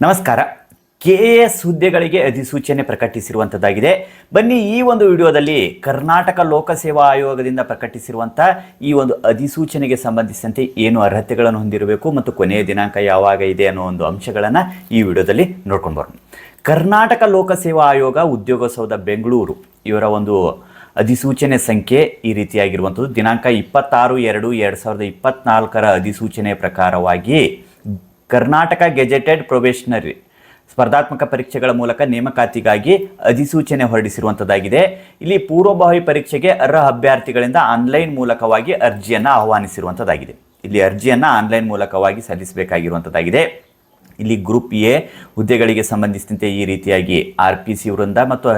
ನಮಸ್ಕಾರ. K S ಹುದ್ದೆಗಳಿಗೆ ಅಧಿಸೂಚನೆ ಪ್ರಕಟಿಸಿರುವಂಥದ್ದಾಗಿದೆ ಬನ್ನಿ ಈ ಒಂದು ವಿಡಿಯೋದಲ್ಲಿ ಕರ್ನಾಟಕ ಲೋಕಸೇವಾ ಆಯೋಗದಿಂದ ಪ್ರಕಟಿಸಿರುವಂಥ ಈ ಒಂದು ಅಧಿಸೂಚನೆಗೆ ಸಂಬಂಧಿಸಿದಂತೆ ಏನು ಅರ್ಹತೆಗಳನ್ನು ಹೊಂದಿರಬೇಕು ಮತ್ತು ಕೊನೆಯ ದಿನಾಂಕ ಯಾವಾಗ ಇದೆ ಅನ್ನೋ ಒಂದು ಅಂಶಗಳನ್ನು ಈ ವಿಡಿಯೋದಲ್ಲಿ ನೋಡ್ಕೊಂಡು ಬರೋಣ. ಕರ್ನಾಟಕ ಲೋಕಸೇವಾ ಆಯೋಗ ಉದ್ಯೋಗ ಸೌಧ ಬೆಂಗಳೂರು ಇವರ ಒಂದು ಅಧಿಸೂಚನೆ ಸಂಖ್ಯೆ ಈ ರೀತಿಯಾಗಿರುವಂಥದ್ದು ದಿನಾಂಕ ಇಪ್ಪತ್ತಾರು ಎರಡು ಎರಡು ಸಾವಿರದ ಇಪ್ಪತ್ನಾಲ್ಕರ ಅಧಿಸೂಚನೆ ಪ್ರಕಾರವಾಗಿ ಕರ್ನಾಟಕ ಗೆಜೆಟೆಡ್ ಪ್ರೊಬೇಷನರಿ ಸ್ಪರ್ಧಾತ್ಮಕ ಪರೀಕ್ಷೆಗಳ ಮೂಲಕ ನೇಮಕಾತಿಗಾಗಿ ಅಧಿಸೂಚನೆ ಹೊರಡಿಸಿರುವಂಥದ್ದಾಗಿದೆ ಇಲ್ಲಿ ಪೂರ್ವಭಾವಿ ಪರೀಕ್ಷೆಗೆ ಅರ್ಹ ಅಭ್ಯರ್ಥಿಗಳಿಂದ ಆನ್ಲೈನ್ ಮೂಲಕವಾಗಿ ಅರ್ಜಿಯನ್ನು ಆಹ್ವಾನಿಸಿರುವಂಥದ್ದಾಗಿದೆ ಇಲ್ಲಿ ಅರ್ಜಿಯನ್ನು ಆನ್ಲೈನ್ ಮೂಲಕವಾಗಿ ಸಲ್ಲಿಸಬೇಕಾಗಿರುವಂಥದ್ದಾಗಿದೆ ಇಲ್ಲಿ ಗ್ರೂಪ್ ಎ ಹುದ್ದೆಗಳಿಗೆ ಸಂಬಂಧಿಸಿದಂತೆ ಈ ರೀತಿಯಾಗಿ ಆರ್ ಪಿ ಸಿ ವೃಂದ ಮತ್ತು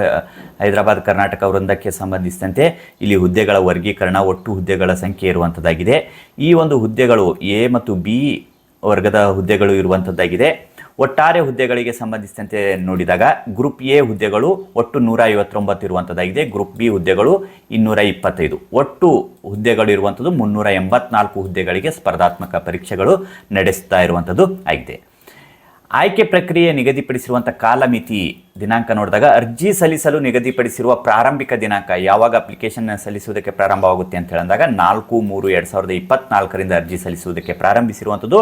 ಹೈದರಾಬಾದ್ ಕರ್ನಾಟಕ ವೃಂದಕ್ಕೆ ಸಂಬಂಧಿಸಿದಂತೆ ಇಲ್ಲಿ ಹುದ್ದೆಗಳ ವರ್ಗೀಕರಣ, ಒಟ್ಟು ಹುದ್ದೆಗಳ ಸಂಖ್ಯೆ ಇರುವಂಥದ್ದಾಗಿದೆ ಈ ಒಂದು ಹುದ್ದೆಗಳು ಎ ಮತ್ತು ಬಿ ವರ್ಗದ ಹುದ್ದೆಗಳು ಇರುವಂಥದ್ದಾಗಿದೆ ಒಟ್ಟಾರೆ ಹುದ್ದೆಗಳಿಗೆ ಸಂಬಂಧಿಸಿದಂತೆ ನೋಡಿದಾಗ ಗ್ರೂಪ್ ಎ ಹುದ್ದೆಗಳು ಒಟ್ಟು ನೂರ ಐವತ್ತೊಂಬತ್ತು ಇರುವಂಥದ್ದಾಗಿದೆ ಗ್ರೂಪ್ ಬಿ ಹುದ್ದೆಗಳು ಇನ್ನೂರ ಇಪ್ಪತ್ತೈದು ಒಟ್ಟು ಹುದ್ದೆಗಳು ಇರುವಂಥದ್ದು ಮುನ್ನೂರ ಎಂಬತ್ನಾಲ್ಕು ಹುದ್ದೆಗಳಿಗೆ ಸ್ಪರ್ಧಾತ್ಮಕ ಪರೀಕ್ಷೆಗಳು ನಡೆಸ್ತಾ ಇರುವಂಥದ್ದು ಆಗಿದೆ. ಆಯ್ಕೆ ಪ್ರಕ್ರಿಯೆ ನಿಗದಿಪಡಿಸಿರುವಂಥ ಕಾಲಮಿತಿ ದಿನಾಂಕ ನೋಡಿದಾಗ ಅರ್ಜಿ ಸಲ್ಲಿಸಲು ನಿಗದಿಪಡಿಸಿರುವ ಪ್ರಾರಂಭಿಕ ದಿನಾಂಕ ಯಾವಾಗ ಅಪ್ಲಿಕೇಶನ್ ಸಲ್ಲಿಸುವುದಕ್ಕೆ ಪ್ರಾರಂಭವಾಗುತ್ತೆ ಅಂತ ಹೇಳಿದಾಗ ನಾಲ್ಕು, ಮೂರು, ಎರಡು ಸಾವಿರದ ಇಪ್ಪತ್ನಾಲ್ಕರಿಂದ ಅರ್ಜಿ ಸಲ್ಲಿಸುವುದಕ್ಕೆ ಪ್ರಾರಂಭಿಸಿರುವಂಥದ್ದು.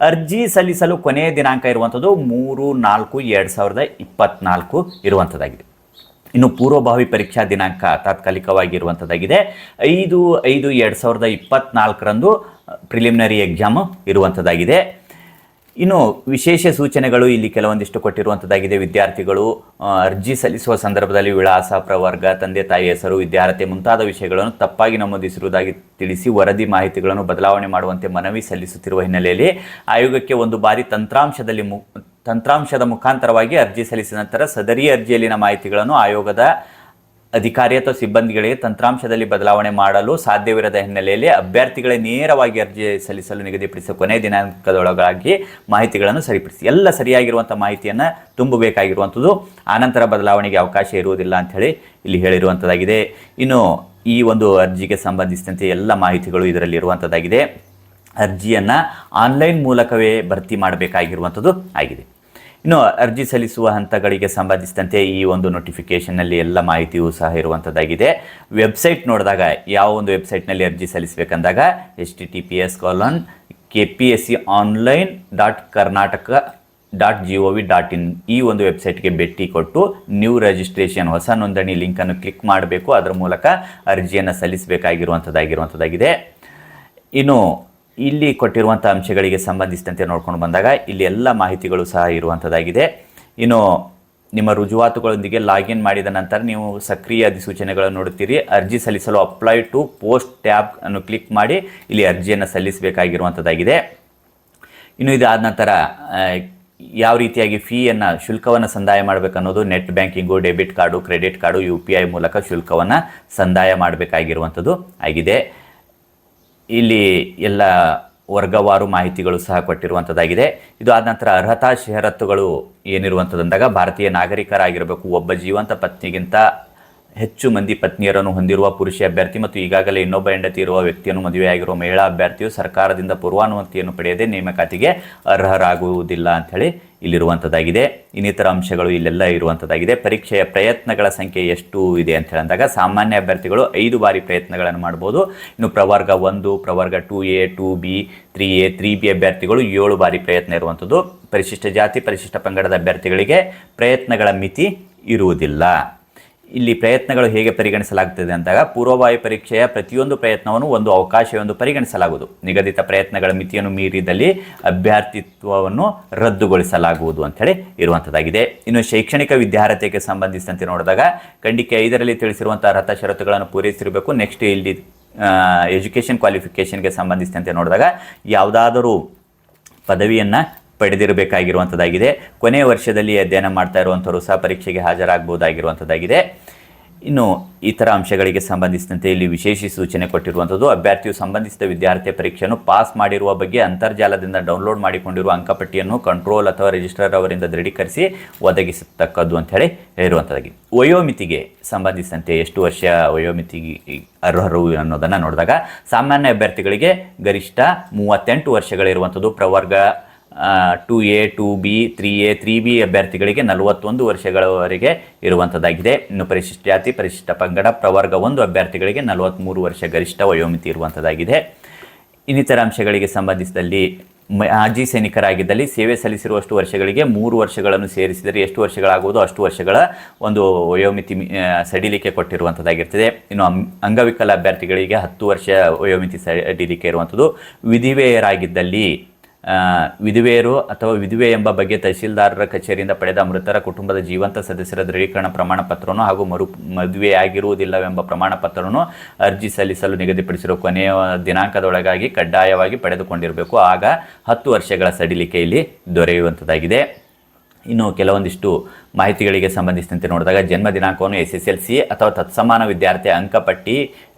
ಅರ್ಜಿ ಸಲ್ಲಿಸಲು ಕೊನೆಯ ದಿನಾಂಕ ಇರುವಂಥದ್ದು ಮೂರು, ನಾಲ್ಕು, ಎರಡು ಸಾವಿರದ ಇಪ್ಪತ್ನಾಲ್ಕು ಇರುವಂಥದ್ದಾಗಿದೆ. ಇನ್ನು ಪೂರ್ವಭಾವಿ ಪರೀಕ್ಷಾ ದಿನಾಂಕ ತಾತ್ಕಾಲಿಕವಾಗಿರುವಂಥದ್ದಾಗಿದೆ. ಐದು ಐದು, ಎರಡು ಸಾವಿರದ ಇಪ್ಪತ್ನಾಲ್ಕರಂದು ಪ್ರಿಲಿಮಿನರಿ ಎಕ್ಸಾಮು ಇರುವಂಥದ್ದಾಗಿದೆ. ಇನ್ನು ವಿಶೇಷ ಸೂಚನೆಗಳು ಇಲ್ಲಿ ಕೆಲವೊಂದಿಷ್ಟು ಕೊಟ್ಟಿರುವಂಥದ್ದಾಗಿದೆ ವಿದ್ಯಾರ್ಥಿಗಳು ಅರ್ಜಿ ಸಲ್ಲಿಸುವ ಸಂದರ್ಭದಲ್ಲಿ ವಿಳಾಸ, ಪ್ರವರ್ಗ, ತಂದೆ, ತಾಯಿ ಹೆಸರು, ವಿದ್ಯಾರ್ಥಿ ಮುಂತಾದ ವಿಷಯಗಳನ್ನು ತಪ್ಪಾಗಿ ನಮೂದಿಸಿರುವುದಾಗಿ ತಿಳಿಸಿ ವರದಿ ಮಾಹಿತಿಗಳನ್ನು ಬದಲಾವಣೆ ಮಾಡುವಂತೆ ಮನವಿ ಸಲ್ಲಿಸುತ್ತಿರುವ ಹಿನ್ನೆಲೆಯಲ್ಲಿ ಆಯೋಗಕ್ಕೆ ಒಂದು ಬಾರಿ ತಂತ್ರಾಂಶದಲ್ಲಿ ಮು, ತಂತ್ರಾಂಶದ ಮುಖಾಂತರವಾಗಿ ಅರ್ಜಿ ಸಲ್ಲಿಸಿದ ನಂತರ ಸದರಿ ಅರ್ಜಿಯಲ್ಲಿನ ಮಾಹಿತಿಗಳನ್ನು ಆಯೋಗದ ಅಧಿಕಾರಿ ಅಥವಾ ಸಿಬ್ಬಂದಿಗಳಿಗೆ ತಂತ್ರಾಂಶದಲ್ಲಿ ಬದಲಾವಣೆ ಮಾಡಲು ಸಾಧ್ಯವಿರದ ಹಿನ್ನೆಲೆಯಲ್ಲಿ ಅಭ್ಯರ್ಥಿಗಳೇ ನೇರವಾಗಿ ಅರ್ಜಿ ಸಲ್ಲಿಸಲು ನಿಗದಿಪಡಿಸಿದ ಕೊನೆಯ ದಿನಾಂಕದೊಳಗಾಗಿ ಮಾಹಿತಿಗಳನ್ನು ಸರಿಪಡಿಸಿ. ಎಲ್ಲ ಸರಿಯಾಗಿರುವಂಥ ಮಾಹಿತಿಯನ್ನು ತುಂಬಬೇಕಾಗಿರುವಂಥದ್ದು. ಆನಂತರ ಬದಲಾವಣೆಗೆ ಅವಕಾಶ ಇರುವುದಿಲ್ಲ ಅಂಥೇಳಿ ಇಲ್ಲಿ ಹೇಳಿರುವಂಥದ್ದಾಗಿದೆ. ಇನ್ನು ಈ ಒಂದು ಅರ್ಜಿಗೆ ಸಂಬಂಧಿಸಿದಂತೆ ಎಲ್ಲ ಮಾಹಿತಿಗಳು ಇದರಲ್ಲಿ ಇರುವಂಥದ್ದಾಗಿದೆ. ಅರ್ಜಿಯನ್ನು ಆನ್ಲೈನ್ ಮೂಲಕವೇ ಭರ್ತಿ ಮಾಡಬೇಕಾಗಿರುವಂಥದ್ದು ಆಗಿದೆ. ಇನ್ನು ಅರ್ಜಿ ಸಲ್ಲಿಸುವ ಹಂತಗಳಿಗೆ ಸಂಬಂಧಿಸಿದಂತೆ ಈ ಒಂದು ನೋಟಿಫಿಕೇಷನ್ನಲ್ಲಿ ಎಲ್ಲ ಮಾಹಿತಿಯೂ ಸಹ ಇರುವಂಥದ್ದಾಗಿದೆ ವೆಬ್ಸೈಟ್ ನೋಡಿದಾಗ ಯಾವ ಒಂದು ವೆಬ್ಸೈಟ್ನಲ್ಲಿ ಅರ್ಜಿ ಸಲ್ಲಿಸಬೇಕಂದಾಗ H T T P S colon K P S C online dot Karnataka dot G O V dot in ಈ ಒಂದು ವೆಬ್ಸೈಟ್ಗೆ ಭೇಟಿ ಕೊಟ್ಟು ನ್ಯೂ ರಿಜಿಸ್ಟ್ರೇಷನ್ ಹೊಸ ನೋಂದಣಿ ಲಿಂಕನ್ನು ಕ್ಲಿಕ್ ಮಾಡಬೇಕು. ಅದರ ಮೂಲಕ ಅರ್ಜಿಯನ್ನು ಸಲ್ಲಿಸಬೇಕಾಗಿರುವಂಥದ್ದಾಗಿರುವಂಥದ್ದಾಗಿದೆ ಇನ್ನು ಇಲ್ಲಿ ಕೊಟ್ಟಿರುವಂಥ ಅಂಶಗಳಿಗೆ ಸಂಬಂಧಿಸಿದಂತೆ ನೋಡ್ಕೊಂಡು ಬಂದಾಗ ಇಲ್ಲಿ ಎಲ್ಲ ಮಾಹಿತಿಗಳು ಸಹ ಇರುವಂಥದ್ದಾಗಿದೆ. ಇನ್ನು ನಿಮ್ಮ ರುಜುವಾತುಗಳೊಂದಿಗೆ ಲಾಗಿನ್ ಮಾಡಿದ ನಂತರ ನೀವು ಸಕ್ರಿಯ ಅಧಿಸೂಚನೆಗಳನ್ನು ನೋಡುತ್ತೀರಿ. ಅರ್ಜಿ ಸಲ್ಲಿಸಲು ಅಪ್ಲೈ ಟು ಪೋಸ್ಟ್ ಟ್ಯಾಬ್ ಅನ್ನು ಕ್ಲಿಕ್ ಮಾಡಿ ಇಲ್ಲಿ ಅರ್ಜಿಯನ್ನು ಸಲ್ಲಿಸಬೇಕಾಗಿರುವಂಥದ್ದಾಗಿದೆ. ಇನ್ನು ಇದಾದ ನಂತರ ಯಾವ ರೀತಿಯಾಗಿ ಫೀಯನ್ನು ಶುಲ್ಕವನ್ನು ಸಂದಾಯ ಮಾಡಬೇಕನ್ನೋದು net banking debit card credit card U P I ಮೂಲಕ ಶುಲ್ಕವನ್ನು ಸಂದಾಯ ಮಾಡಬೇಕಾಗಿರುವಂಥದ್ದು ಆಗಿದೆ. ಇಲ್ಲಿ ಎಲ್ಲ ವರ್ಗವಾರು ಮಾಹಿತಿಗಳು ಸಹ ಕೊಟ್ಟಿರುವಂಥದ್ದಾಗಿದೆ ಇದು ಆದ ನಂತರ ಅರ್ಹತಾ ಷರತ್ತುಗಳು ಏನಿರುವಂಥದ್ದು ಅಂದಾಗ ಭಾರತೀಯ ನಾಗರಿಕರಾಗಿರಬೇಕು, ಒಬ್ಬ ಜೀವಂತ ಪತ್ನಿಗಿಂತ ಹೆಚ್ಚು ಮಂದಿ ಪತ್ನಿಯರನ್ನು ಹೊಂದಿರುವ ಪುರುಷ ಅಭ್ಯರ್ಥಿ ಮತ್ತು ಈಗಾಗಲೇ ಇನ್ನೊಬ್ಬ ಹೆಂಡತಿ ಇರುವ ವ್ಯಕ್ತಿಯನ್ನು ಮದುವೆಯಾಗಿರುವ ಮಹಿಳಾ ಅಭ್ಯರ್ಥಿಯು ಸರ್ಕಾರದಿಂದ ಪೂರ್ವಾನುಮತಿಯನ್ನು ಪಡೆಯದೆ ನೇಮಕಾತಿಗೆ ಅರ್ಹರಾಗುವುದಿಲ್ಲ ಅಂಥೇಳಿ ಇಲ್ಲಿರುವಂಥದ್ದಾಗಿದೆ. ಇನ್ನಿತರ ಅಂಶಗಳು ಇಲ್ಲೆಲ್ಲ ಇರುವಂಥದ್ದಾಗಿದೆ. ಪರೀಕ್ಷೆಯ ಪ್ರಯತ್ನಗಳ ಸಂಖ್ಯೆ ಎಷ್ಟು ಇದೆ ಅಂತ ಹೇಳಿದಾಗ ಸಾಮಾನ್ಯ ಅಭ್ಯರ್ಥಿಗಳು ಐದು ಬಾರಿ ಪ್ರಯತ್ನಗಳನ್ನು ಮಾಡ್ಬೋದು. ಇನ್ನು ಪ್ರವರ್ಗ ಒಂದು, ಪ್ರವರ್ಗ two A, two B, three A, three B ಅಭ್ಯರ್ಥಿಗಳು ಏಳು ಬಾರಿ ಪ್ರಯತ್ನ ಇರುವಂಥದ್ದು. ಪರಿಶಿಷ್ಟ ಜಾತಿ, ಪರಿಶಿಷ್ಟ ಪಂಗಡದ ಅಭ್ಯರ್ಥಿಗಳಿಗೆ ಪ್ರಯತ್ನಗಳ ಮಿತಿ ಇರುವುದಿಲ್ಲ. ಇಲ್ಲಿ ಪ್ರಯತ್ನಗಳು ಹೇಗೆ ಪರಿಗಣಿಸಲಾಗುತ್ತದೆ ಅಂದಾಗ ಪೂರ್ವಭಾವಿ ಪರೀಕ್ಷೆಯ ಪ್ರತಿಯೊಂದು ಪ್ರಯತ್ನವನ್ನು ಒಂದು ಅವಕಾಶವೆಂದು ಪರಿಗಣಿಸಲಾಗುವುದು. ನಿಗದಿತ ಪ್ರಯತ್ನಗಳ ಮಿತಿಯನ್ನು ಮೀರಿದಲ್ಲಿ ಅಭ್ಯರ್ಥಿತ್ವವನ್ನು ರದ್ದುಗೊಳಿಸಲಾಗುವುದು ಅಂಥೇಳಿ ಇರುವಂಥದ್ದಾಗಿದೆ. ಇನ್ನು ಶೈಕ್ಷಣಿಕ ವಿದ್ಯಾರ್ಹತೆಗೆ ಸಂಬಂಧಿಸಿದಂತೆ ನೋಡಿದಾಗ ಖಂಡಿಕೆ ಐದರಲ್ಲಿ ತಿಳಿಸಿರುವಂಥ ಅರ್ಹತಾ ಷರತ್ತುಗಳನ್ನು ಪೂರೈಸಿರಬೇಕು. ನೆಕ್ಸ್ಟ್ ಇಲ್ಲಿ ಎಜುಕೇಷನ್ ಕ್ವಾಲಿಫಿಕೇಷನ್ಗೆ ಸಂಬಂಧಿಸಿದಂತೆ ನೋಡಿದಾಗ ಯಾವುದಾದರೂ ಪದವಿಯನ್ನು ಪಡೆದಿರಬೇಕಾಗಿರುವಂಥದ್ದಾಗಿದೆ ಕೊನೆಯ ವರ್ಷದಲ್ಲಿ ಅಧ್ಯಯನ ಮಾಡ್ತಾ ಇರುವಂಥವರು ಸಹ ಪರೀಕ್ಷೆಗೆ ಹಾಜರಾಗಬಹುದಾಗಿರುವಂಥದ್ದಾಗಿದೆ ಇನ್ನು ಇತರ ಅಂಶಗಳಿಗೆ ಸಂಬಂಧಿಸಿದಂತೆ ಇಲ್ಲಿ ವಿಶೇಷ ಸೂಚನೆ ಕೊಟ್ಟಿರುವಂಥದ್ದು ಅಭ್ಯರ್ಥಿಯು ಸಂಬಂಧಿಸಿದ ವಿದ್ಯಾರ್ಥಿ ಪರೀಕ್ಷೆಯನ್ನು ಪಾಸ್ ಮಾಡಿರುವ ಬಗ್ಗೆ ಅಂತರ್ಜಾಲದಿಂದ ಡೌನ್ಲೋಡ್ ಮಾಡಿಕೊಂಡಿರುವ ಅಂಕಪಟ್ಟಿಯನ್ನು ಕಂಟ್ರೋಲ್ ಅಥವಾ ರಿಜಿಸ್ಟ್ರರ್ ಅವರಿಂದ ದೃಢೀಕರಿಸಿ ಒದಗಿಸತಕ್ಕದ್ದು ಅಂತ ಹೇಳಿ ಹೇಳಿರುವಂಥದ್ದಾಗಿದೆ ವಯೋಮಿತಿಗೆ ಸಂಬಂಧಿಸಿದಂತೆ ಎಷ್ಟು ವರ್ಷ ವಯೋಮಿತಿಗೆ ಅರ್ಹರು ಅನ್ನೋದನ್ನು ನೋಡಿದಾಗ, ಸಾಮಾನ್ಯ ಅಭ್ಯರ್ಥಿಗಳಿಗೆ ಗರಿಷ್ಠ ಮೂವತ್ತೆಂಟು ವರ್ಷಗಳಿರುವಂಥದ್ದು ಪ್ರವರ್ಗ two A two B three A three B ಅಭ್ಯರ್ಥಿಗಳಿಗೆ ನಲವತ್ತೊಂದು ವರ್ಷಗಳವರೆಗೆ ಇರುವಂಥದ್ದಾಗಿದೆ ಇನ್ನು ಪರಿಶಿಷ್ಟ ಜಾತಿ, ಪರಿಶಿಷ್ಟ ಪಂಗಡ, ಪ್ರವರ್ಗ ಒಂದು ಅಭ್ಯರ್ಥಿಗಳಿಗೆ ನಲವತ್ತ್ಮೂರು ವರ್ಷ ಗರಿಷ್ಠ ವಯೋಮಿತಿ ಇರುವಂಥದ್ದಾಗಿದೆ ಇನ್ನಿತರ ಅಂಶಗಳಿಗೆ ಸಂಬಂಧಿಸಿದಲ್ಲಿ ಮಾಜಿ ಸೈನಿಕರಾಗಿದ್ದಲ್ಲಿ ಸೇವೆ ಸಲ್ಲಿಸಿರುವಷ್ಟು ವರ್ಷಗಳಿಗೆ ಮೂರು ವರ್ಷಗಳನ್ನು ಸೇರಿಸಿದರೆ ಎಷ್ಟು ವರ್ಷಗಳಾಗುವುದು, ಅಷ್ಟು ವರ್ಷಗಳ ಒಂದು ವಯೋಮಿತಿ ಸಡಿಲಿಕೆ ಕೊಟ್ಟಿರುವಂಥದ್ದಾಗಿರ್ತದೆ ಇನ್ನು ಅಂಗವಿಕಲ ಅಭ್ಯರ್ಥಿಗಳಿಗೆ ಹತ್ತು ವರ್ಷ ವಯೋಮಿತಿ ಸಡಿಲಿಕೆ ಇರುವಂಥದ್ದು ವಿಧಿವೇಯರಾಗಿದ್ದಲ್ಲಿ ವಿಧವೆಯರು ಅಥವಾ ವಿಧವೆ ಎಂಬ ಬಗ್ಗೆ ತಹಶೀಲ್ದಾರರ ಕಚೇರಿಯಿಂದ ಪಡೆದ ಮೃತರ ಕುಟುಂಬದ ಜೀವಂತ ಸದಸ್ಯರ ದೃಢೀಕರಣ ಪ್ರಮಾಣ ಪತ್ರವನ್ನು ಹಾಗೂ ಮರು ಮದುವೆಯಾಗಿರುವುದಿಲ್ಲವೆಂಬ ಪ್ರಮಾಣ ಪತ್ರವನ್ನು ಅರ್ಜಿ ಸಲ್ಲಿಸಲು ನಿಗದಿಪಡಿಸಿರುವ ಕೊನೆಯ ದಿನಾಂಕದೊಳಗಾಗಿ ಕಡ್ಡಾಯವಾಗಿ ಪಡೆದುಕೊಂಡಿರಬೇಕು. ಆಗ ಹತ್ತು ವರ್ಷಗಳ ಸಡಿಲಿಕೆ ಇಲ್ಲಿ ದೊರೆಯುವಂಥದ್ದಾಗಿದೆ ಇನ್ನು ಕೆಲವೊಂದಿಷ್ಟು ಮಾಹಿತಿಗಳಿಗೆ ಸಂಬಂಧಿಸಿದಂತೆ ನೋಡಿದಾಗ ಜನ್ಮ ದಿನಾಂಕವನ್ನು ಎಸ್ ಎಸ್ ಎಲ್ ಸಿ ಅಥವಾ ತತ್ಸಮಾನ ವಿದ್ಯಾರ್ಥಿ ಅಂಕಪಟ್ಟಿ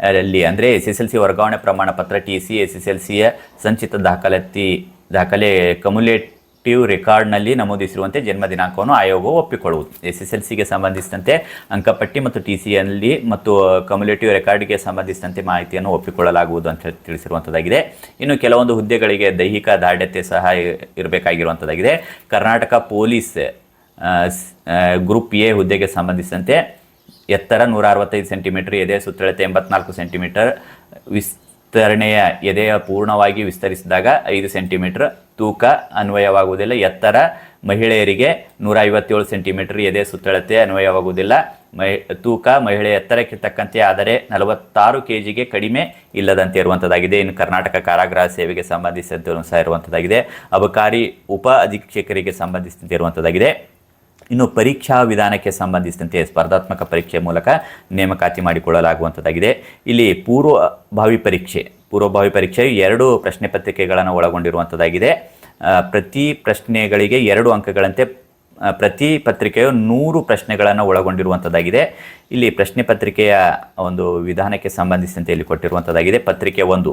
ಅಲ್ಲಿ ಅಂದರೆ ಎಸ್ ಎಸ್ ಎಲ್ ಸಿ ವರ್ಗಾವಣೆ ಪ್ರಮಾಣ ಪತ್ರ T C S S L ಸಿಯ ಸಂಚಿತ ದಾಖಲಾತಿ ದಾಖಲೆ ಕಮ್ಯುಲೇಟಿವ್ ರೆಕಾರ್ಡ್ನಲ್ಲಿ ನಮೂದಿಸಿರುವಂತೆ ಜನ್ಮ ದಿನಾಂಕವನ್ನು ಆಯೋಗವು ಒಪ್ಪಿಕೊಳ್ಳುವುದು. ಎಸ್ ಎಸ್ ಎಲ್ ಸಿಗೆ ಸಂಬಂಧಿಸಿದಂತೆ ಅಂಕಪಟ್ಟಿ ಮತ್ತು ಟಿ ಸಿಯಲ್ಲಿ ಮತ್ತು ಕಮ್ಯುಲೇಟಿವ್ ರೆಕಾರ್ಡ್ಗೆ ಸಂಬಂಧಿಸಿದಂತೆ ಮಾಹಿತಿಯನ್ನು ಒಪ್ಪಿಕೊಳ್ಳಲಾಗುವುದು ಅಂತ ಹೇಳಿ ತಿಳಿಸಿರುವಂಥದ್ದಾಗಿದೆ ಇನ್ನು ಕೆಲವೊಂದು ಹುದ್ದೆಗಳಿಗೆ ದೈಹಿಕ ದಾಢ್ಯತೆ ಸಹ ಇರಬೇಕಾಗಿರುವಂಥದ್ದಾಗಿದೆ ಕರ್ನಾಟಕ ಪೊಲೀಸ್ ಗ್ರೂಪ್ ಎ ಹುದ್ದೆಗೆ ಸಂಬಂಧಿಸಿದಂತೆ ಎತ್ತರ ನೂರ ಅರವತ್ತೈದು ಸೆಂಟಿಮೀಟರ್, ಎದೆ ಸುತ್ತಳತೆ ಎಂಬತ್ನಾಲ್ಕು ಸೆಂಟಿಮೀಟರ್ ವಿಸ್ತರಣೆಯ ಎದೆಯ ಪೂರ್ಣವಾಗಿ ವಿಸ್ತರಿಸಿದಾಗ ಐದು ಸೆಂಟಿಮೀಟರ್ ತೂಕ ಅನ್ವಯವಾಗುವುದಿಲ್ಲ. ಎತ್ತರ ಮಹಿಳೆಯರಿಗೆ ನೂರ ಐವತ್ತೇಳು ಸೆಂಟಿಮೀಟರ್ ಎದೆ ಸುತ್ತಳತೆ ಅನ್ವಯವಾಗುವುದಿಲ್ಲ. ಮಹಿ, ತೂಕ ಮಹಿಳೆ ಎತ್ತರಕ್ಕೆ ತಕ್ಕಂತೆ, ಆದರೆ ನಲವತ್ತಾರು ಕೆ ಜಿಗೆ ಕಡಿಮೆ ಇಲ್ಲದಂತೆ ಇರುವಂಥದ್ದಾಗಿದೆ ಇನ್ನು ಕರ್ನಾಟಕ ಕಾರಾಗೃಹ ಸೇವೆಗೆ ಸಂಬಂಧಿಸಿದಂತೆ ಸಹ ಇರುವಂಥದ್ದಾಗಿದೆ ಅಬಕಾರಿ ಉಪ ಅಧೀಕ್ಷಕರಿಗೆ ಸಂಬಂಧಿಸಿದಂತೆ ಇರುವಂಥದ್ದಾಗಿದೆ ಇನ್ನು ಪರೀಕ್ಷಾ ವಿಧಾನಕ್ಕೆ ಸಂಬಂಧಿಸಿದಂತೆ ಸ್ಪರ್ಧಾತ್ಮಕ ಪರೀಕ್ಷೆ ಮೂಲಕ ನೇಮಕಾತಿ ಮಾಡಿಕೊಳ್ಳಲಾಗುವಂಥದ್ದಾಗಿದೆ ಇಲ್ಲಿ ಪೂರ್ವಭಾವಿ ಪರೀಕ್ಷೆ, ಪೂರ್ವಭಾವಿ ಪರೀಕ್ಷೆಯು ಎರಡು ಪ್ರಶ್ನೆ ಪತ್ರಿಕೆಗಳನ್ನು ಒಳಗೊಂಡಿರುವಂಥದ್ದಾಗಿದೆ ಪ್ರತಿ ಪ್ರಶ್ನೆಗಳಿಗೆ ಎರಡು ಅಂಕಗಳಂತೆ ಪ್ರತಿ ಪತ್ರಿಕೆಯು ನೂರು ಪ್ರಶ್ನೆಗಳನ್ನು ಒಳಗೊಂಡಿರುವಂಥದ್ದಾಗಿದೆ ಇಲ್ಲಿ ಪ್ರಶ್ನೆ ಪತ್ರಿಕೆಯ ಒಂದು ವಿಧಾನಕ್ಕೆ ಸಂಬಂಧಿಸಿದಂತೆ ಇಲ್ಲಿ ಕೊಟ್ಟಿರುವಂಥದ್ದಾಗಿದೆ ಪತ್ರಿಕೆ ಒಂದು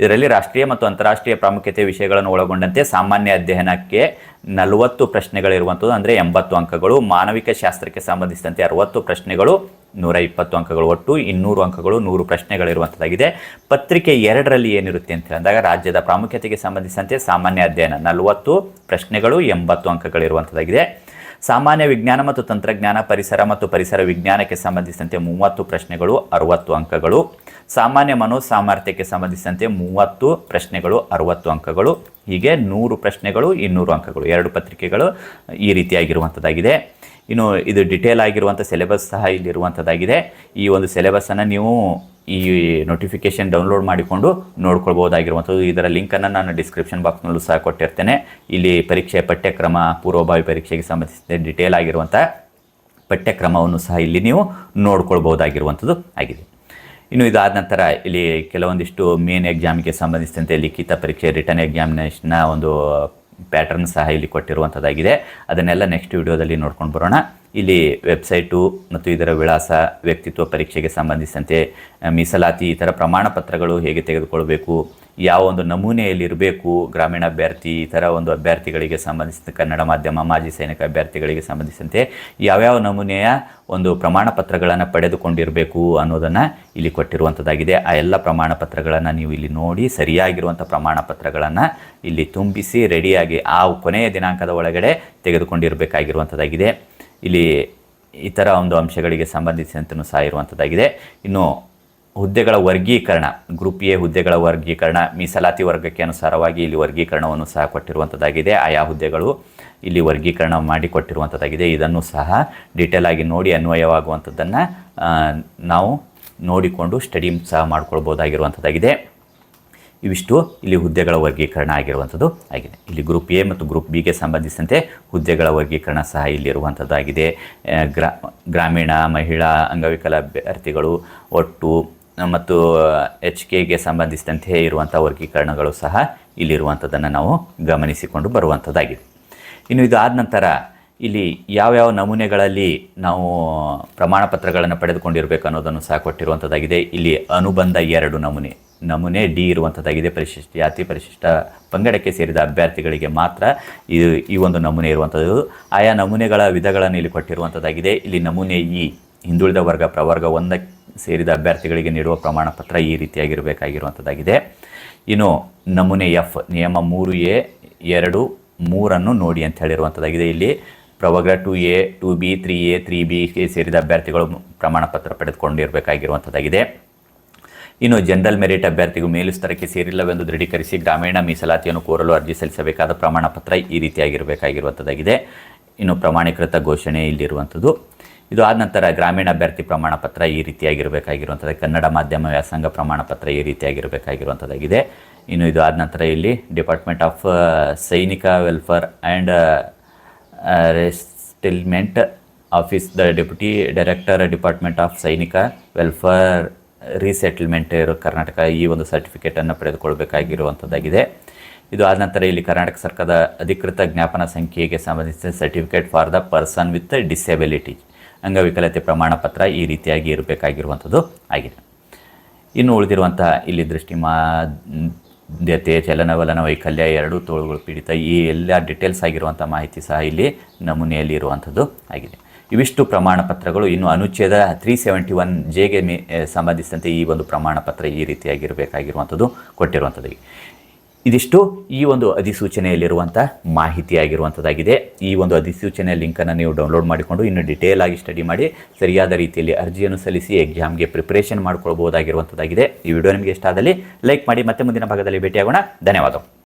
ಇದರಲ್ಲಿ ರಾಷ್ಟ್ರೀಯ ಮತ್ತು ಅಂತಾರಾಷ್ಟ್ರೀಯ ಪ್ರಾಮುಖ್ಯತೆ ವಿಷಯಗಳನ್ನು ಒಳಗೊಂಡಂತೆ ಸಾಮಾನ್ಯ ಅಧ್ಯಯನಕ್ಕೆ ನಲವತ್ತು ಪ್ರಶ್ನೆಗಳಿರುವಂಥದ್ದು, ಅಂದರೆ ಎಂಬತ್ತು ಅಂಕಗಳು. ಮಾನವಿಕ ಶಾಸ್ತ್ರಕ್ಕೆ ಸಂಬಂಧಿಸಿದಂತೆ ಅರವತ್ತು ಪ್ರಶ್ನೆಗಳು, ನೂರ ಇಪ್ಪತ್ತು ಅಂಕಗಳು ಒಟ್ಟು, ಇನ್ನೂರು ಅಂಕಗಳು, ನೂರು ಪ್ರಶ್ನೆಗಳಿರುವಂಥದ್ದಾಗಿದೆ. ಪತ್ರಿಕೆ ಎರಡರಲ್ಲಿ ಏನಿರುತ್ತೆ ಅಂತ ಹೇಳಿದಾಗ, ರಾಜ್ಯದ ಪ್ರಾಮುಖ್ಯತೆಗೆ ಸಂಬಂಧಿಸಿದಂತೆ ಸಾಮಾನ್ಯ ಅಧ್ಯಯನ ನಲವತ್ತು ಪ್ರಶ್ನೆಗಳು, ಎಂಬತ್ತು ಅಂಕಗಳಿರುವಂಥದ್ದಾಗಿದೆ. ಸಾಮಾನ್ಯ ವಿಜ್ಞಾನ ಮತ್ತು ತಂತ್ರಜ್ಞಾನ, ಪರಿಸರ ಮತ್ತು ಪರಿಸರ ವಿಜ್ಞಾನಕ್ಕೆ ಸಂಬಂಧಿಸಿದಂತೆ ಮೂವತ್ತು ಪ್ರಶ್ನೆಗಳು, ಅರುವತ್ತು ಅಂಕಗಳು. ಸಾಮಾನ್ಯ ಮನೋ ಸಾಮರ್ಥ್ಯಕ್ಕೆ ಸಂಬಂಧಿಸಿದಂತೆ ಮೂವತ್ತು ಪ್ರಶ್ನೆಗಳು, ಅರುವತ್ತು ಅಂಕಗಳು, ಹೀಗೆ ನೂರು ಪ್ರಶ್ನೆಗಳು, ಇನ್ನೂರು ಅಂಕಗಳು, ಎರಡು ಪತ್ರಿಕೆಗಳು ಈ ರೀತಿಯಾಗಿರುವಂಥದ್ದಾಗಿದೆ ಇನ್ನು ಇದು ಡಿಟೇಲ್ ಆಗಿರುವಂಥ ಸಿಲೆಬಸ್ ಸಹ ಇಲ್ಲಿರುವಂಥದ್ದಾಗಿದೆ ಈ ಒಂದು ಸಿಲೆಬಸ್ಸನ್ನು ನೀವು ಈ ನೋಟಿಫಿಕೇಶನ್ ಡೌನ್ಲೋಡ್ ಮಾಡಿಕೊಂಡು ನೋಡ್ಕೊಳ್ಬೋದಾಗಿರುವಂಥದ್ದು ಇದರ ಲಿಂಕನ್ನು ನಾನು ಡಿಸ್ಕ್ರಿಪ್ಷನ್ ಬಾಕ್ಸ್ನಲ್ಲೂ ಸಹ ಕೊಟ್ಟಿರ್ತೇನೆ. ಇಲ್ಲಿ ಪರೀಕ್ಷೆ ಪಠ್ಯಕ್ರಮ, ಪೂರ್ವಭಾವಿ ಪರೀಕ್ಷೆಗೆ ಸಂಬಂಧಿಸಿದ ಡಿಟೇಲ್ ಆಗಿರುವಂಥ ಪಠ್ಯಕ್ರಮವನ್ನು ಸಹ ಇಲ್ಲಿ ನೀವು ನೋಡ್ಕೊಳ್ಬೋದಾಗಿರುವಂಥದ್ದು ಆಗಿದೆ. ಇನ್ನು ಇದಾದ ನಂತರ ಇಲ್ಲಿ ಕೆಲವೊಂದಿಷ್ಟು ಮೇನ್ ಎಕ್ಸಾಮಿಗೆ ಸಂಬಂಧಿಸಿದಂತೆ ಲಿಖಿತ ಪರೀಕ್ಷೆ ರಿಟರ್ನ್ ಎಕ್ಸಾಮಿನೇಷನ್ನ ಒಂದು ಪ್ಯಾಟರ್ನ್ ಸಹ ಇಲ್ಲಿ ಕೊಟ್ಟಿರುವಂಥದ್ದಾಗಿದೆ ಅದನ್ನೆಲ್ಲ ನೆಕ್ಸ್ಟ್ ವಿಡಿಯೋದಲ್ಲಿ ನೋಡ್ಕೊಂಡು ಬರೋಣ. ಇಲ್ಲಿ ವೆಬ್ಸೈಟು ಮತ್ತು ಇದರ ವಿಳಾಸ, ವ್ಯಕ್ತಿತ್ವ ಪರೀಕ್ಷೆಗೆ ಸಂಬಂಧಿಸಿದಂತೆ, ಮೀಸಲಾತಿ ಇತರ ಪ್ರಮಾಣ ಪತ್ರಗಳು ಹೇಗೆ ತೆಗೆದುಕೊಳ್ಬೇಕು ಯಾವ ಒಂದು ನಮೂನೆಯಲ್ಲಿ ಇರಬೇಕು, ಗ್ರಾಮೀಣ ಅಭ್ಯರ್ಥಿ, ಈ ಥರ ಒಂದು ಅಭ್ಯರ್ಥಿಗಳಿಗೆ ಸಂಬಂಧಿಸಿದ ಕನ್ನಡ ಮಾಧ್ಯಮ, ಮಾಜಿ ಸೈನಿಕ ಅಭ್ಯರ್ಥಿಗಳಿಗೆ ಸಂಬಂಧಿಸಿದಂತೆ ಯಾವ್ಯಾವ ನಮೂನೆಯ ಒಂದು ಪ್ರಮಾಣ ಪತ್ರಗಳನ್ನು ಪಡೆದುಕೊಂಡಿರಬೇಕು ಅನ್ನೋದನ್ನು ಇಲ್ಲಿ ಕೊಟ್ಟಿರುವಂಥದ್ದಾಗಿದೆ ಆ ಎಲ್ಲ ಪ್ರಮಾಣ ಪತ್ರಗಳನ್ನು ನೀವು ಇಲ್ಲಿ ನೋಡಿ ಸರಿಯಾಗಿರುವಂಥ ಪ್ರಮಾಣ ಪತ್ರಗಳನ್ನು ಇಲ್ಲಿ ತುಂಬಿಸಿ ರೆಡಿಯಾಗಿ ಆ ಕೊನೆಯ ದಿನಾಂಕದ ಒಳಗಡೆ ತೆಗೆದುಕೊಂಡಿರಬೇಕಾಗಿರುವಂಥದ್ದಾಗಿದೆ ಇಲ್ಲಿ ಇತರ ಒಂದು ಅಂಶಗಳಿಗೆ ಸಂಬಂಧಿಸಿದಂತೆಯೂ ಸಹ ಇರುವಂಥದ್ದಾಗಿದೆ ಇನ್ನು ಹುದ್ದೆಗಳ ವರ್ಗೀಕರಣ, ಗ್ರೂಪ್ ಎ ಹುದ್ದೆಗಳ ವರ್ಗೀಕರಣ, ಮೀಸಲಾತಿ ವರ್ಗಕ್ಕೆ ಅನುಸಾರವಾಗಿ ಇಲ್ಲಿ ವರ್ಗೀಕರಣವನ್ನು ಸಹ ಕೊಟ್ಟಿರುವಂಥದ್ದಾಗಿದೆ ಆಯಾ ಹುದ್ದೆಗಳು ಇಲ್ಲಿ ವರ್ಗೀಕರಣ ಮಾಡಿಕೊಟ್ಟಿರುವಂಥದ್ದಾಗಿದೆ ಇದನ್ನು ಸಹ ಡೀಟೇಲ್ ಆಗಿ ನೋಡಿ ಅನ್ವಯವಾಗುವಂಥದ್ದನ್ನು ನಾವು ನೋಡಿಕೊಂಡು ಸ್ಟಡಿ ಸಹ ಮಾಡ್ಕೊಳ್ಬೋದಾಗಿರುವಂಥದ್ದಾಗಿದೆ ಇವಿಷ್ಟು ಇಲ್ಲಿ ಹುದ್ದೆಗಳ ವರ್ಗೀಕರಣ ಆಗಿರುವಂಥದ್ದು ಆಗಿದೆ. ಇಲ್ಲಿ ಗ್ರೂಪ್ ಎ ಮತ್ತು ಗ್ರೂಪ್ ಬಿಗೆ ಸಂಬಂಧಿಸಿದಂತೆ ಹುದ್ದೆಗಳ ವರ್ಗೀಕರಣ ಸಹ ಇಲ್ಲಿರುವಂಥದ್ದಾಗಿದೆ ಗ್ರಾಮೀಣ, ಮಹಿಳಾ, ಅಂಗವಿಕಲ ಅಭ್ಯರ್ಥಿಗಳು, ಒಟ್ಟು ಮತ್ತು ಎಚ್ ಕೆಗೆ ಸಂಬಂಧಿಸಿದಂತೆ ಇರುವಂಥ ವರ್ಗೀಕರಣಗಳು ಸಹ ಇಲ್ಲಿರುವಂಥದ್ದನ್ನು ನಾವು ಗಮನಿಸಿಕೊಂಡು ಬರುವಂಥದ್ದಾಗಿದೆ ಇನ್ನು ಇದು ಆದ ನಂತರ ಇಲ್ಲಿ ಯಾವ್ಯಾವ ನಮೂನೆಗಳಲ್ಲಿ ನಾವು ಪ್ರಮಾಣ ಪತ್ರಗಳನ್ನು ಪಡೆದುಕೊಂಡಿರಬೇಕು ಅನ್ನೋದನ್ನು ಸಹ ಕೊಟ್ಟಿರುವಂಥದ್ದಾಗಿದೆ ಇಲ್ಲಿ ಅನುಬಂಧ ಎರಡು ನಮೂನೆ. ನಮೂನೆ ಡಿ ಇರುವಂಥದ್ದಾಗಿದೆ ಪರಿಶಿಷ್ಟ ಜಾತಿ, ಪರಿಶಿಷ್ಟ ಪಂಗಡಕ್ಕೆ ಸೇರಿದ ಅಭ್ಯರ್ಥಿಗಳಿಗೆ ಮಾತ್ರ ಈ ಈ ಒಂದು ನಮೂನೆ ಇರುವಂಥದ್ದು ಆಯಾ ನಮೂನೆಗಳ ವಿಧಗಳನ್ನು ಇಲ್ಲಿ ಕೊಟ್ಟಿರುವಂಥದ್ದಾಗಿದೆ ಇಲ್ಲಿ ನಮೂನೆ ಇ, ಹಿಂದುಳಿದ ವರ್ಗ ಪ್ರವರ್ಗ ಒಂದಕ್ಕೆ ಸೇರಿದ ಅಭ್ಯರ್ಥಿಗಳಿಗೆ ನೀಡುವ ಪ್ರಮಾಣ ಪತ್ರ ಈ ರೀತಿಯಾಗಿರಬೇಕಾಗಿರುವಂಥದ್ದಾಗಿದೆ. ಇನ್ನು ನಮೂನೆ ಎಫ್, ನಿಯಮ ಮೂರು ಎ, ಎರಡು, ಮೂರನ್ನು ನೋಡಿ ಅಂತ ಹೇಳಿರುವಂಥದ್ದಾಗಿದೆ. ಇಲ್ಲಿ ಪ್ರವಗ್ರ two A, two B, three A, three ಬಿಗೆ ಸೇರಿದ ಅಭ್ಯರ್ಥಿಗಳು ಪ್ರಮಾಣ ಪತ್ರ ಪಡೆದುಕೊಂಡಿರಬೇಕಾಗಿರುವಂಥದ್ದಾಗಿದೆ. ಇನ್ನು ಜನರಲ್ ಮೆರಿಟ್ ಅಭ್ಯರ್ಥಿಗೂ ಮೇಲುಸ್ತರಕ್ಕೆ ಸೇರಿಲ್ಲವೆಂದು ದೃಢೀಕರಿಸಿ ಗ್ರಾಮೀಣ ಮೀಸಲಾತಿಯನ್ನು ಕೋರಲು ಅರ್ಜಿ ಸಲ್ಲಿಸಬೇಕಾದ ಪ್ರಮಾಣ ಪತ್ರ ಈ ರೀತಿಯಾಗಿರಬೇಕಾಗಿರುವಂಥದ್ದಾಗಿದೆ. ಇನ್ನು ಪ್ರಮಾಣೀಕೃತ ಘೋಷಣೆ ಇಲ್ಲಿರುವಂಥದ್ದು. ಇದು ಆದ ನಂತರ ಗ್ರಾಮೀಣ ಅಭ್ಯರ್ಥಿ ಪ್ರಮಾಣ ಪತ್ರ ಈ ರೀತಿಯಾಗಿರಬೇಕಾಗಿರುವಂಥದ್ದು. ಕನ್ನಡ ಮಾಧ್ಯಮ ವ್ಯಾಸಂಗ ಪ್ರಮಾಣ ಪತ್ರ ಈ ರೀತಿಯಾಗಿರಬೇಕಾಗಿರುವಂಥದ್ದಾಗಿದೆ. ಇನ್ನು ಇದು ಆದ ನಂತರ ಇಲ್ಲಿ department of Sainik welfare and resettlement office the deputy director department of Sainik welfare resettlement ಇರೋ ಕರ್ನಾಟಕ ಈ ಒಂದು ಸರ್ಟಿಫಿಕೇಟನ್ನು ಪಡೆದುಕೊಳ್ಬೇಕಾಗಿರುವಂಥದ್ದಾಗಿದೆ. ಇದು ಆದ ನಂತರ ಇಲ್ಲಿ ಕರ್ನಾಟಕ ಸರ್ಕಾರದ ಅಧಿಕೃತ ಜ್ಞಾಪನ ಸಂಖ್ಯೆಗೆ ಸಂಬಂಧಿಸಿದ certificate for the person with disability ಅಂಗವಿಕಲತೆ ಪ್ರಮಾಣ ಪತ್ರ ಈ ರೀತಿಯಾಗಿ ಇರಬೇಕಾಗಿರುವಂಥದ್ದು ಆಗಿದೆ. ಇನ್ನು ಉಳಿದಿರುವಂಥ ಇಲ್ಲಿ ದೃಷ್ಟಿ ಮಾಧ್ಯತೆ ಚಲನವಲನ, ವೈಕಲ್ಯ ಎರಡೂ ತೋಳುಗಳು ಪೀಡಿತ ಈ ಎಲ್ಲ ಡಿಟೇಲ್ಸ್ ಆಗಿರುವಂಥ ಮಾಹಿತಿ ಸಹ ಇಲ್ಲಿ ನಮೂನೆಯಲ್ಲಿ ಇರುವಂಥದ್ದು ಆಗಿದೆ. ಇವಿಷ್ಟು ಪ್ರಮಾಣ ಪತ್ರಗಳು ಇನ್ನು ಅನುಚ್ಛೇದ ತ್ರೀ ಸೆವೆಂಟಿ ಒನ್ ಜೆಗೆ ಮೇ, ಸಂಬಂಧಿಸಿದಂತೆ ಈ ಒಂದು ಪ್ರಮಾಣ ಪತ್ರ ಈ ರೀತಿಯಾಗಿರಬೇಕಾಗಿರುವಂಥದ್ದು ಕೊಟ್ಟಿರುವಂಥದ್ದು. ಇದಿಷ್ಟು ಈ ಒಂದು ಅಧಿಸೂಚನೆಯಲ್ಲಿರುವಂಥ ಮಾಹಿತಿಯಾಗಿರುವಂಥದ್ದಾಗಿದೆ ಈ ಒಂದು ಅಧಿಸೂಚನೆಯ ಲಿಂಕನ್ನು ನೀವು ಡೌನ್ಲೋಡ್ ಮಾಡಿಕೊಂಡು ಇನ್ನು ಡಿಟೇಲ್ ಆಗಿ ಸ್ಟಡಿ ಮಾಡಿ, ಸರಿಯಾದ ರೀತಿಯಲ್ಲಿ ಅರ್ಜಿಯನ್ನು ಸಲ್ಲಿಸಿ ಎಕ್ಸಾಮ್ಗೆ ಪ್ರಿಪರೇಷನ್ ಮಾಡ್ಕೊಳ್ಬೋದಾಗಿರುವಂಥದ್ದಾಗಿದೆ ಈ ವಿಡಿಯೋ ನಿಮಗೆ ಇಷ್ಟ ಆದಲ್ಲಿ ಲೈಕ್ ಮಾಡಿ, ಮತ್ತೆ ಮುಂದಿನ ಭಾಗದಲ್ಲಿ ಭೇಟಿಯಾಗೋಣ. ಧನ್ಯವಾದಗಳು.